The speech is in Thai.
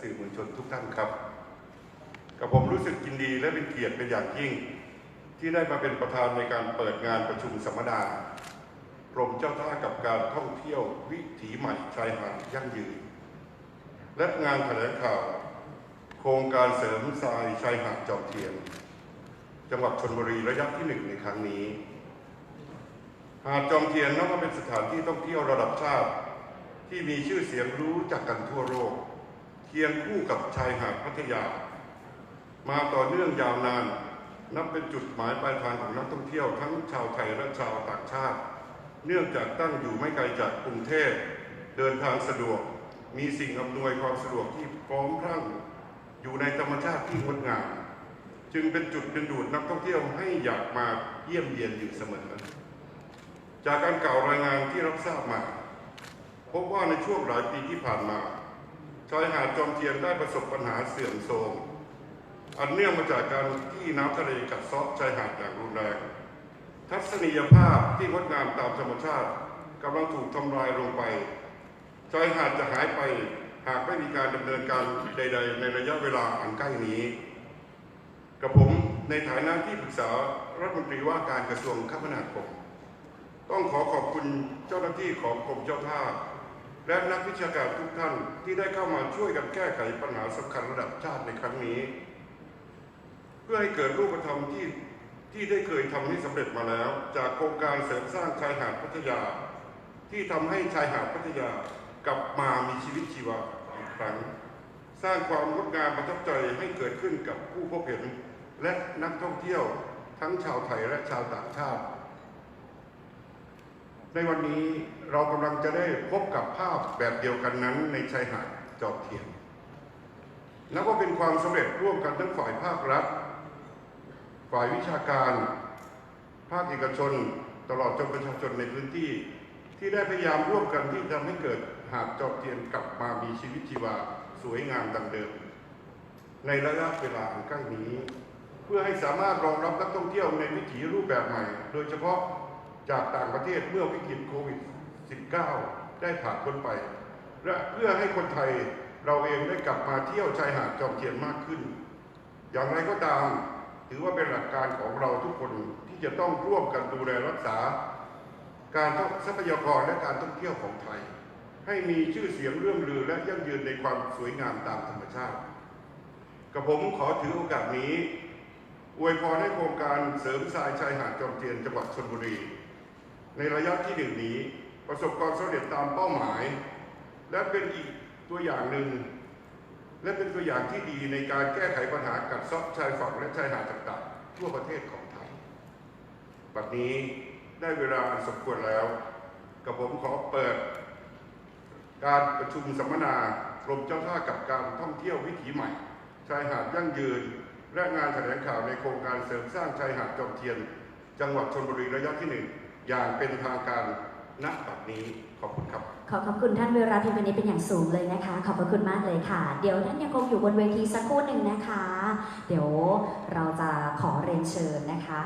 สื่อมวลชนทุกท่านครับกับผมรู้สึกยินดีและเป็นเกียรติเป็นอย่างยิ่ง ที่ได้มาเป็นประธานในการเปิดงานประชุมสัมมนากรมเจ้าท่ากับการท่องเที่ยววิถีใหม่ชายหาดยั่งยืน และงานแถลงข่าว โครงการเสริมทรายชายหาดจอมเทียน จังหวัดชนบุรีระยะที่หนึ่งในครั้งนี้ หาดจอมเทียนนับว่าเป็นสถานที่ท่องเที่ยวระดับชาติ ที่มีชื่อเสียงรู้จักกันทั่วโลก เคียงคู่กับชายหาดพัทยา มาต่อเนื่องยาวนาน นับเป็นจุดหมายปลายทางของนักท่องเที่ยวทั้งชาวไทยและชาวต่างชาติ เนื่องจากตั้งอยู่ไม่ไกลจากกรุงเทพเดินทางสะดวก มีสิ่งอำนวยความสะดวกที่พร้อมพรั่งอยู่ในธรรมชาติที่งดงามจึงเป็นจุดดึงดูดนักท่องเที่ยวให้อยากมาเยี่ยมเยียนอยู่เสมอ จากการกล่าวรายงานที่รับทราบมา พบว่าในช่วงหลายปีที่ผ่านมา ชายหาดจอมเทียนได้ประสบปัญหาเสื่อมโทรมอันเนื่องมาจากการที่น้ำทะเลกัดเซาะชายหาดอย่างรุนแรง ทัศนียภาพที่งดงามตามธรรมชาติกำลังถูกทำลายลงไป ชายหาดจะหายไปหากไม่มีการดำเนินการใด ๆ ในระยะเวลาอันใกล้นี้ กับผมในฐานะที่ปรึกษารัฐมนตรีว่าการกระทรวงคมนาคม ต้องขอขอบคุณเจ้าหน้าที่ของกรมเจ้าท่า และนักวิชาการทุกท่านที่ได้เข้ามาช่วยกันแก้ไขปัญหาสำคัญระดับชาติในครั้งนี้ เพื่อให้เกิดรูปธรรมที่ที่ได้เคยทำให้สำเร็จมาแล้ว จากโครงการเสริมสร้างชายหาดพัทยา ที่ทำให้ชายหาดพัทยากลับมามีชีวิตชีวาอีกครั้ง สร้างความงดงามประทับใจให้เกิดขึ้นกับผู้พบเห็น และนักท่องเที่ยวทั้งชาวไทยและชาวต่างชาติ ในวันนี้เรากำลังจะได้พบกับภาพแบบเดียวกันนั้นในชายหาดจอมเทียนนับว่าเป็นความสำเร็จร่วมกันทั้งฝ่ายภาครัฐ ฝ่ายวิชาการ ภาคเอกชน ตลอดจนประชาชนในพื้นที่ ที่ได้พยายามร่วมกันที่จะให้เกิดหาดจอมเทียนกลับมามีชีวิตชีวาสวยงามดังเดิม ในระยะเวลาอันใกล้นี้ เพื่อให้สามารถรองรับนักท่องเที่ยวในวิถีรูปแบบใหม่ โดยเฉพาะ จากต่างประเทศเมื่อวิกฤตโควิด -19 ได้ผ่านพ้นไป และเพื่อให้คนไทยเราเองได้กลับมาเที่ยวชายหาดจอมเทียนมากขึ้น อย่างไรก็ตาม ถือว่าเป็นหลักการของเราทุกคนที่จะต้องร่วมกันดูแลรักษา การท่องทรัพยากรและการท่องเที่ยวของไทย ให้มีชื่อเสียงเรื่องลือและยั่งยืนในความสวยงามตามธรรมชาติกับผมขอถือโอกาสนี้อวยพรให้โครงการเสริมทรายชายหาดจอมเทียนจังหวัดชลบุรี ในระยะที่หนึ่งนี้ ประสบความสำเร็จตามเป้าหมาย และเป็นอีกตัวอย่างหนึ่ง และเป็นตัวอย่างที่ดีในการแก้ไขปัญหากัดเซาะชายฝั่งและชายหาดต่างๆ ทั่วประเทศของไทย บัดนี้ได้เวลาอันสมควรแล้ว กับผมขอเปิด การประชุมสัมมนากรมเจ้าท่ากับการท่องเที่ยววิถีใหม่ ชายหาดยั่งยืน และงานแถลงข่าวในโครงการเสริมสร้างชายหาดจอมเทียน จังหวัดชลบุรีระยะที่หนึ่ง อย่างเป็นทางการณบัดนี้ขอบคุณครับ ขอขอบคุณท่านวิราพิมพ์วันนี้เป็นอย่างสูงเลยนะคะ ขอบพระคุณมากเลยค่ะ เดี๋ยวท่านยังคงอยู่บนเวทีสักครู่หนึ่งนะคะ เดี๋ยวเราจะขอเรียนเชิญนะคะ